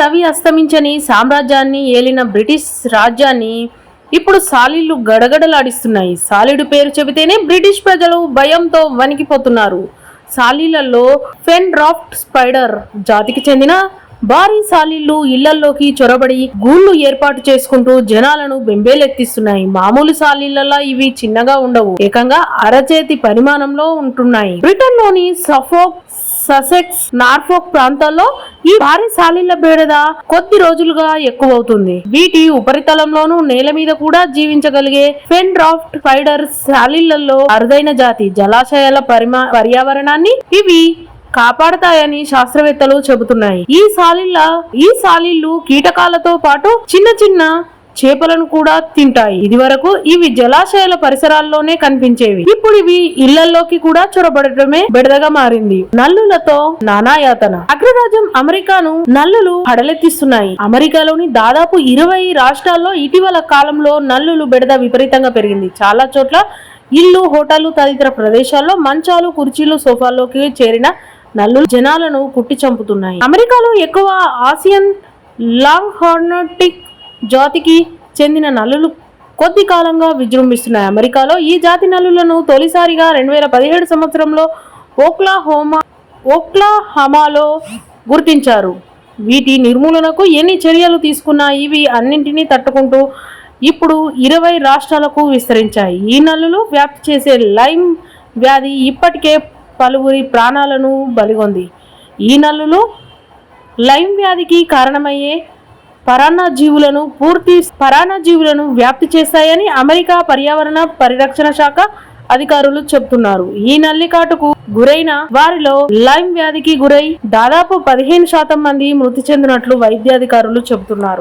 రవి అస్తమించని సామ్రాజ్యాన్ని ఏలిన బ్రిటిష్ రాజ్యాన్ని ఇప్పుడు సాలీళ్ళు గడగడలాడిస్తున్నాయి. సాలీడు పేరు చెబితేనే బ్రిటిష్ ప్రజలు భయంతో వణికిపోతున్నారు. సాలీలలో ఫెన్ డ్రాఫ్ట్ స్పైడర్ జాతికి చెందిన భారీ సాలీళ్ళు ఇళ్ళల్లోకి చొరబడి గూళ్ళు ఏర్పాటు చేసుకుంటూ జనాలను బెంబేలెత్తిస్తున్నాయి. మామూలు సాలీళ్ళలో ఇవి చిన్నగా ఉండవు. ఏకంగా అరచేతి పరిమాణంలో ఉంటున్నాయి. బ్రిటన్లోని సఫోక్ ససెక్స్ నార్ఫోక్ ప్రాంతాల్లో ఈ భారీ సాలీల బేడద కొద్ది రోజులుగా ఎక్కువవుతుంది. వీటి ఉపరితలంలోనూ నేల మీద కూడా జీవించగలిగే ఫెన్ డ్రాఫ్ట్ స్పైడర్ సాలీళ్ళలో అరుదైన జాతి జలాశయాల పరిమా పర్యావరణాన్ని ఇవి కాపాడతాయని శాస్త్రవేత్తలు చెబుతున్నాయి. ఈ సాలిళ్ళ ఈ సాలిళ్ళు కీటకాలతో పాటు చిన్న చిన్న చేపలను కూడా తింటాయి. ఇది వరకు ఇవి జలాశయాల పరిసరాల్లోనే కనిపించేవి. ఇప్పుడు ఇవి ఇళ్ళలోకి కూడా చొరబడటమే బెడదగా మారింది. నల్లులతో నానాయాతన. అగ్రరాజ్యం అమెరికాను నల్లులు హడలెత్తిస్తున్నాయి అమెరికాలోని దాదాపు ఇరవై రాష్ట్రాల్లో ఇటీవల కాలంలో నల్లులు బెడద విపరీతంగా పెరిగింది. చాలా చోట్ల ఇల్లు హోటళ్ళు తదితర ప్రదేశాల్లో మంచాలు కుర్చీలు సోఫాల్లోకి చేరిన నల్లులు జనాలను కుట్టి చంపుతున్నాయి. అమెరికాలో ఎక్కువ ఆసియన్ లాంగ్ హార్నటిక్ జాతికి చెందిన నల్లులు కొద్ది కాలంగా విజృంభిస్తున్నాయి. అమెరికాలో ఈ జాతి నల్లులను తొలిసారిగా రెండు వేల పదిహేడు సంవత్సరంలో ఓక్లా హోమా ఓక్లా హమాలో గుర్తించారు. వీటి నిర్మూలనకు ఎన్ని చర్యలు తీసుకున్నా ఇవి అన్నింటినీ తట్టుకుంటూ ఇప్పుడు ఇరవై రాష్ట్రాలకు విస్తరించాయి. ఈ నల్లులు వ్యాప్తి చేసే లైమ్ వ్యాధి ఇప్పటికే పలువురి ప్రాణాలను బలిగొంది. ఈ నల్లులు లైమ్ వ్యాధికి కారణమయ్యే పరాన్నజీవులను పూర్తి పరాన్నజీవులను వ్యాప్తి చేస్తాయని అమెరికా పర్యావరణ పరిరక్షణ శాఖ అధికారులు చెప్తున్నారు ఈ నల్లికాటుకు గురైన వారిలో లైమ్ వ్యాధికి గురై దాదాపు పదిహేను శాతం మంది మృతి చెందినట్లు వైద్యాధికారులు చెబుతున్నారు.